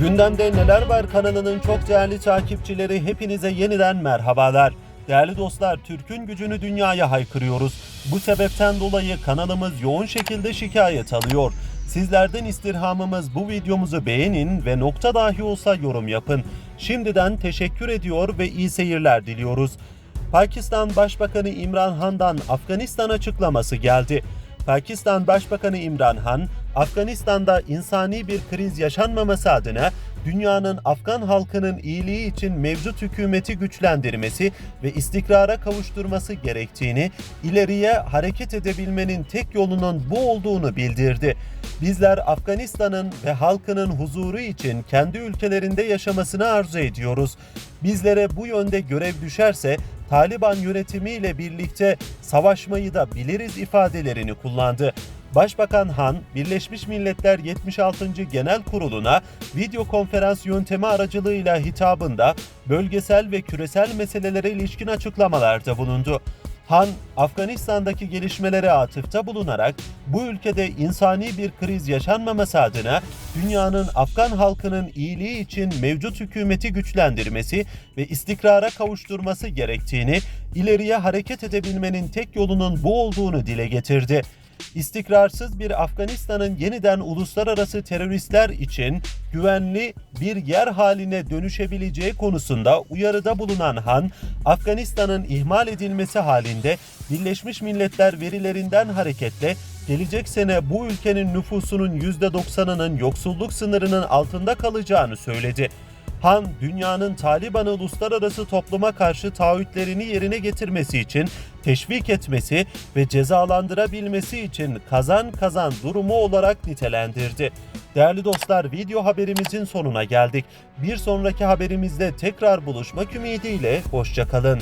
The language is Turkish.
Gündemde Neler Var kanalının çok değerli takipçileri hepinize yeniden merhabalar. Değerli dostlar, Türk'ün gücünü dünyaya haykırıyoruz. Bu sebepten dolayı kanalımız yoğun şekilde şikayet alıyor. Sizlerden istirhamımız bu videomuzu beğenin ve nokta dahi olsa yorum yapın. Şimdiden teşekkür ediyor ve iyi seyirler diliyoruz. Pakistan Başbakanı İmran Han'dan Afganistan açıklaması geldi. Pakistan Başbakanı İmran Han, Afganistan'da insani bir kriz yaşanmaması adına dünyanın Afgan halkının iyiliği için mevcut hükümeti güçlendirmesi ve istikrara kavuşturması gerektiğini, ileriye hareket edebilmenin tek yolunun bu olduğunu bildirdi. Bizler Afganistan'ın ve halkının huzuru için kendi ülkelerinde yaşamasını arzu ediyoruz. Bizlere bu yönde görev düşerse Taliban yönetimiyle birlikte savaşmayı da biliriz ifadelerini kullandı. Başbakan Han, Birleşmiş Milletler 76. Genel Kurulu'na video konferans yöntemi aracılığıyla hitabında bölgesel ve küresel meselelere ilişkin açıklamalarda bulundu. Han, Afganistan'daki gelişmelere atıfta bulunarak bu ülkede insani bir kriz yaşanmaması adına dünyanın Afgan halkının iyiliği için mevcut hükümeti güçlendirmesi ve istikrara kavuşturması gerektiğini, ileriye hareket edebilmenin tek yolunun bu olduğunu dile getirdi istikrarsız bir Afganistan'ın yeniden uluslararası teröristler için güvenli bir yer haline dönüşebileceği konusunda uyarıda bulunan Han, Afganistan'ın ihmal edilmesi halinde Birleşmiş Milletler verilerinden hareketle gelecek sene bu ülkenin nüfusunun %90'ının yoksulluk sınırının altında kalacağını söyledi. Han, dünyanın Taliban'ı uluslararası topluma karşı taahhütlerini yerine getirmesi için teşvik etmesi ve cezalandırabilmesi için kazan kazan durumu olarak nitelendirdi. Değerli dostlar video haberimizin sonuna geldik. Bir sonraki haberimizde tekrar buluşmak ümidiyle hoşçakalın.